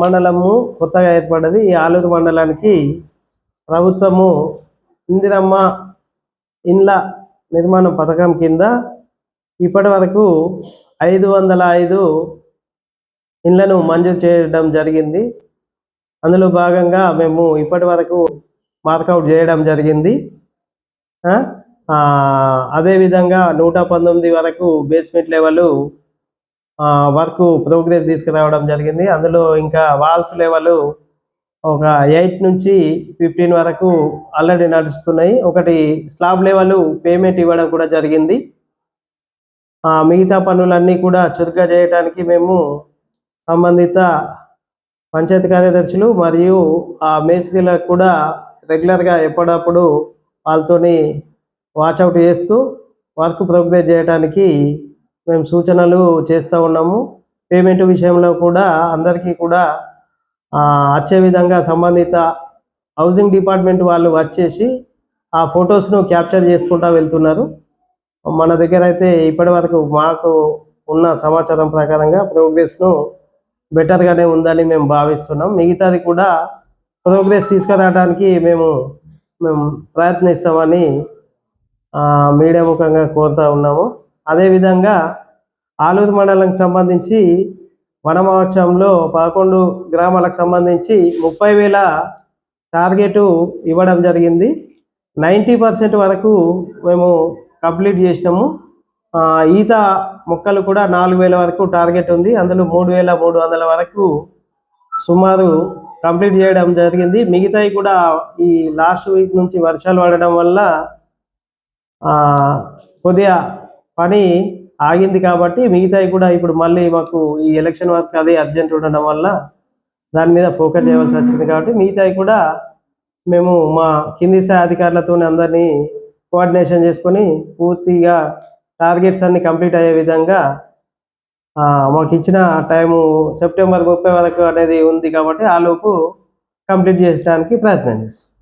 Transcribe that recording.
మండలము కొత్తగా ఏర్పడ్డది. ఈ ఆలూరు మండలానికి ప్రభుత్వము ఇందిరమ్మ ఇండ్ల నిర్మాణం పథకం కింద ఇప్పటి వరకు ఐదు వందల ఐదు ఇండ్లను మంజూరు చేయడం జరిగింది. అందులో భాగంగా మేము ఇప్పటి వరకు మార్కౌట్ చేయడం జరిగింది. అదేవిధంగా నూట పంతొమ్మిది వరకు బేస్మెంట్ లెవెల్ వర్క్ ప్రోగ్రెస్ తీసుకురావడం జరిగింది. అందులో ఇంకా వాల్స్ లెవెల్ ఒక ఎయిట్ నుంచి ఫిఫ్టీన్ వరకు ఆల్రెడీ నడుస్తున్నాయి. ఒకటి స్లాబ్ లెవెల్ పేమెంట్ ఇవ్వడం కూడా జరిగింది. ఆ, మిగతా పనులన్నీ కూడా చురుగ్గా చేయడానికి మేము సంబంధిత పంచాయతీ కార్యదర్శులు మరియు ఆ మేస్త్రీలకు కూడా రెగ్యులర్గా ఎప్పటికప్పుడు వాళ్ళతోని వాచ్అవుట్ చేస్తూ వర్క్ ప్రోగ్రెస్ చేయడానికి మేము సూచనలు చేస్తూ ఉన్నాము. పేమెంట్ విషయంలో కూడా అందరికీ కూడా వచ్చే విధంగా సంబంధిత హౌసింగ్ డిపార్ట్మెంట్ వాళ్ళు వచ్చేసి ఆ ఫొటోస్ను క్యాప్చర్ చేసుకుంటూ వెళ్తున్నారు. మన దగ్గర అయితే ఇప్పటి వరకు మాకు ఉన్న సమాచారం ప్రకారంగా ప్రోగ్రెస్ను బెటర్గానే ఉందని మేము భావిస్తున్నాం. మిగతాది కూడా ప్రోగ్రెస్ తీసుకురావడానికి మేము మేము ప్రయత్నిస్తామని మీడియా ముఖంగా కోరుతూ ఉన్నాము. అదేవిధంగా ఆలూరు మండలానికి సంబంధించి వన మహోత్సవంలో పదకొండు గ్రామాలకు సంబంధించి ముప్పై వేల టార్గెట్ ఇవ్వడం జరిగింది. నైంటీ పర్సెంట్ వరకు మేము కంప్లీట్ చేసినాము. ఈత మొక్కలు కూడా నాలుగు వేల వరకు టార్గెట్ ఉంది. అందులో మూడు వేల మూడు వందల వరకు సుమారు కంప్లీట్ చేయడం జరిగింది. మిగతాయి కూడా ఈ లాస్ట్ వీక్ నుంచి వర్షాలు పడడం వల్ల కొద్దిగా పని ఆగింది కాబట్టి మిగతాయి కూడా ఇప్పుడు మళ్ళీ మాకు ఈ ఎలక్షన్ వర్క్ అదే అర్జెంట్ ఉండడం వల్ల దాని మీద ఫోకస్ చేయవలసి వచ్చింది కాబట్టి మిగతాయి కూడా మేము మా కింది స్థాయి అధికారులతో అందరినీ కోఆర్డినేషన్ చేసుకొని పూర్తిగా టార్గెట్స్ అన్ని కంప్లీట్ అయ్యే విధంగా మాకు ఇచ్చిన టైము సెప్టెంబర్ ముప్పై వరకు అనేది ఉంది కాబట్టి ఆ లోపు కంప్లీట్ చేయడానికి ప్రయత్నం చేస్తాం.